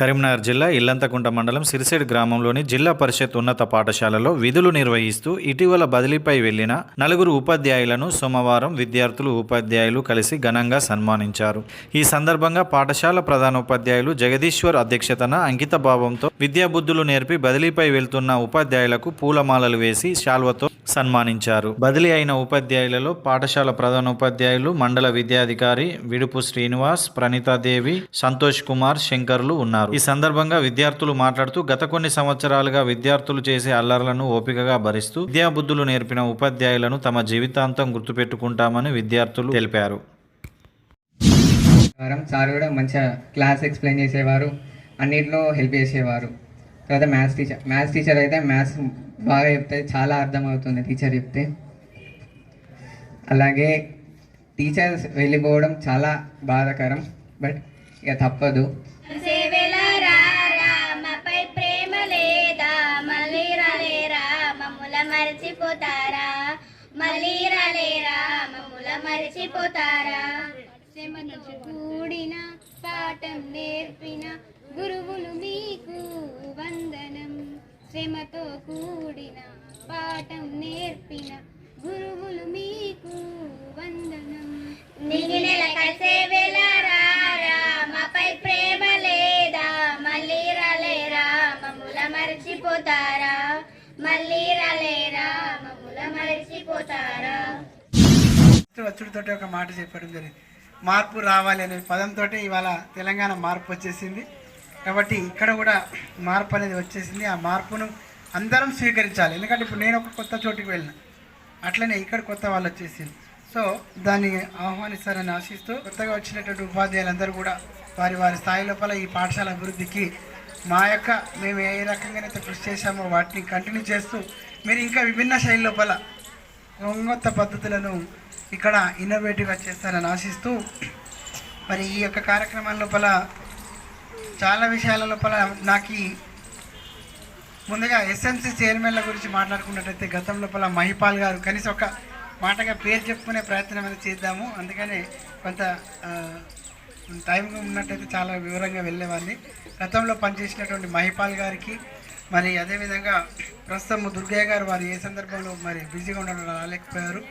కరీంనగర్ జిల్లా ఇల్లంతకుంట మండలం సిరిసేడు గ్రామంలోని జిల్లా పరిషత్ ఉన్నత పాఠశాలలో విధులు నిర్వహిస్తూ ఇటీవల బదిలీపై వెళ్ళిన నలుగురు ఉపాధ్యాయులను సోమవారం విద్యార్థులు ఉపాధ్యాయులు కలిసి ఘనంగా సన్మానించారు. ఈ సందర్భంగా పాఠశాల ప్రధానోపాధ్యాయులు జగదీశ్వర్ అధ్యక్షతన అంకిత భావంతో విద్యాబుద్ధులు నేర్పి బదిలీపై వెళ్తున్న ఉపాధ్యాయులకు పూలమాలలు వేసి శాల్వతో సన్మానించారు. బదిలీ అయిన ఉపాధ్యాయులలో పాఠశాల ప్రధాన ఉపాధ్యాయులు మండల విద్యాధికారి విడుపు శ్రీనివాస్ ప్రణీతాదేవి సంతోష్ కుమార్ శంకర్లు ఉన్నారు. ఈ సందర్భంగా విద్యార్థులు మాట్లాడుతూ గత కొన్ని సంవత్సరాలుగా విద్యార్థులు చేసే అల్లర్లను ఓపికగా భరిస్తూ విద్యాబుద్ధులు నేర్పిన ఉపాధ్యాయులను తమ జీవితాంతం గుర్తుపెట్టుకుంటామని విద్యార్థులు తెలిపారు. సార్ కూడా మంచిగా క్లాస్ ఎక్స్ప్లెయిన్ చేసేవారు. అన్నింటిలో హెల్ప్ చేసేవారు. తర్వాత మ్యాథ్స్ టీచర్ మ్యాథ్స్ టీచర్ అయితే మ్యాథ్స్ బాగా చెప్తే చాలా అర్థమవుతుంది టీచర్ చెప్తే. అలాగే టీచర్స్ వెళ్ళిపోవడం చాలా బాధాకరం బట్ ఇక తప్పదు. సేవెలరా ప్రేమ లేదా? మళ్ళీ రాలేరా? మమ్ముల మరిచిపోతారా? మళ్ళీ రాలేరా? మరిచిపోతారా? కూడిన పాఠం నేర్పిన గురువులు మీకు శ్రమతో కూడిన పాఠం నేర్పిన గురువులు మీకు వందనం. నిగినెల కలిసే వెళ్ళరా రామపై ప్రేమ లేదా? మళ్ళీ రాలేరా మమ్ముల మరిచిపోతారా? మళ్ళీ రాలేరా మమ్ముల మరిచిపోతారా? వచ్చుడితోటి ఒక మాట చెప్పడం జరిగింది. మార్పు రావాలి అనే పదంతో ఇవాళ తెలంగాణ మార్పు వచ్చేసింది. కాబట్టి ఇక్కడ కూడా మార్పు అనేది వచ్చేసింది. ఆ మార్పును అందరం స్వీకరించాలి. ఎందుకంటే ఇప్పుడు నేను ఒక కొత్త చోటుకి వెళ్ళిన. అట్లనే ఇక్కడ కొత్త వాళ్ళు వచ్చేసింది సో దాన్ని ఆహ్వానిస్తారని ఆశిస్తూ కొత్తగా వచ్చినటువంటి ఉపాధ్యాయులందరూ కూడా వారి వారి స్థాయి లోపల ఈ పాఠశాల అభివృద్ధికి మా యొక్క మేము ఏ రకంగానైతే కృషి చేశామో వాటిని కంటిన్యూ చేస్తూ మీరు ఇంకా విభిన్న శైలి లోపల కొత్త పద్ధతులను ఇక్కడ ఇన్నోవేటివ్గా చేస్తారని ఆశిస్తూ మరి ఈ యొక్క కార్యక్రమం లోపల చాలా విషయాల లోపల నాకు ముందుగా ఎస్ఎంసీ చైర్మన్ల గురించి మాట్లాడుకున్నట్టయితే గతం లోపల మహిపాల్ గారు కనీసం ఒక మాటగా పేరు చెప్పుకునే ప్రయత్నం అనేది చేద్దాము. అందుకనే కొంత ఆ, టైం ఉన్నట్టయితే చాలా వివరంగా వెళ్ళేవాడిని. గతంలో పనిచేసినటువంటి మహిపాల్ గారికి మరి అదేవిధంగా ప్రస్తుతం దుర్గయ్య గారు వారు ఏ సందర్భంలో మరి బిజీగా ఉండడం రాలేకపోయారు.